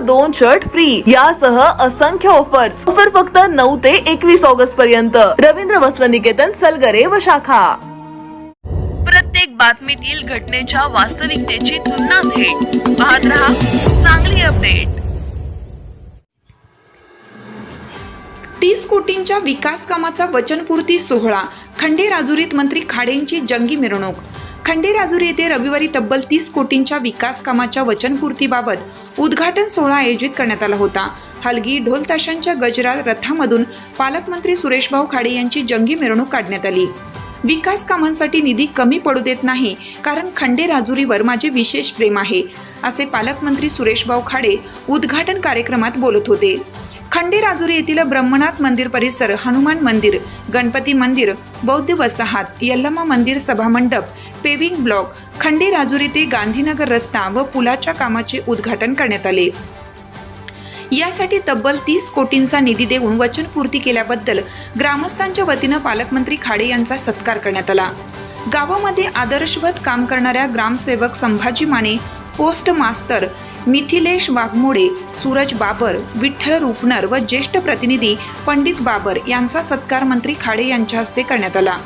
दोन shirt free यासह असंख्य ऑफर्स ऑफर फक्त नऊ ते एकवीस ऑगस्ट पर्यंत. रवींद्र वस्त्र निकेतन सलगरे व शाखा. प्रत्येक बातमीतील घटनेच्या वास्तविकतेची तुलना थेट. पाहत रहा चांगली अपडेट तीस कोटींच्या विकास कामाचा वचनपूर्ती सोहळा खंडेराजुरीत मंत्री खाडेंची जंगी मिरवणूक. खंडेराजुरी येथे रविवारी तब्बल तीस कोटींच्या विकास कामाच्या वचनपूर्तीबाबत उद्घाटन सोहळा आयोजित करण्यात आला होता. हलगी ढोल ताशांच्या रथामधून पालकमंत्री सुरेशभाऊ खाडे यांची जंगी मिरवणूक काढण्यात आली. विकास कामांसाठी निधी कमी पडू देत नाही कारण खंडे राजुरीवर माझे विशेष प्रेम आहे असे पालकमंत्री सुरेशभाऊ खाडे उद्घाटन कार्यक्रमात बोलत होते. खंडे राजुरी येथील ब्रह्मनाथ मंदिर परिसर हनुमान मंदिर गणपती मंदिर बौद्ध वसाहत यल्लमा मंदिर सभामंडप पेविंग ब्लॉक खंडेराजुरी ते गांधीनगर रस्ता व पुलाच्या कामाचे उद्घाटन करण्यात आले. यासाठी तब्बल तीस कोटींचा निधी देऊन वचनपूर्ती केल्याबद्दल ग्रामस्थांच्या वतीनं पालकमंत्री खाडे यांचा सत्कार करण्यात आला. गावामध्ये आदर्शवत काम करणाऱ्या ग्रामसेवक संभाजी माने पोस्ट मास्तर मिथिलेश वाघमोडे सूरज बाबर विठ्ठल रुपनर व ज्येष्ठ प्रतिनिधी पंडित बाबर यांचा सत्कार मंत्री खाडे यांच्या हस्ते करण्यात आला.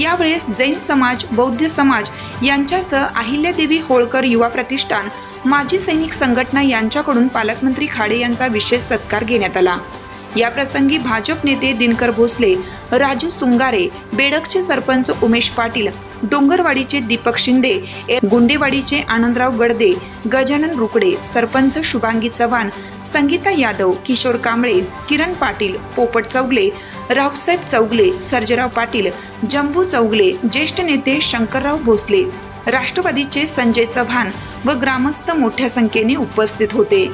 यावेळेस जैन समाज बौद्ध समाज यांच्यासह अहिल्यादेवी होळकर युवा प्रतिष्ठान माजी सैनिक संघटना यांच्याकडून पालकमंत्री खाडे यांचा विशेष सत्कार घेण्यात आला. या प्रसंगी भाजप नेते दिनकर भोसले राजू सुंगारे बेडकचे सरपंच उमेश पाटील डोंगरवाडीचे दीपक शिंदे ए- गुंडेवाडीचे आनंदराव गडदे गजानन रुकडे सरपंच शुभांगी चव्हाण संगीता यादव किशोर कांबळे किरण पाटील पोपट चौगले रावसाहेब चौगले सर्जराव पाटील जंबू चौगले ज्येष्ठ नेते शंकरराव भोसले राष्ट्रवादीचे संजय चव्हाण व ग्रामस्थ मोठ्या संख्येने उपस्थित होते.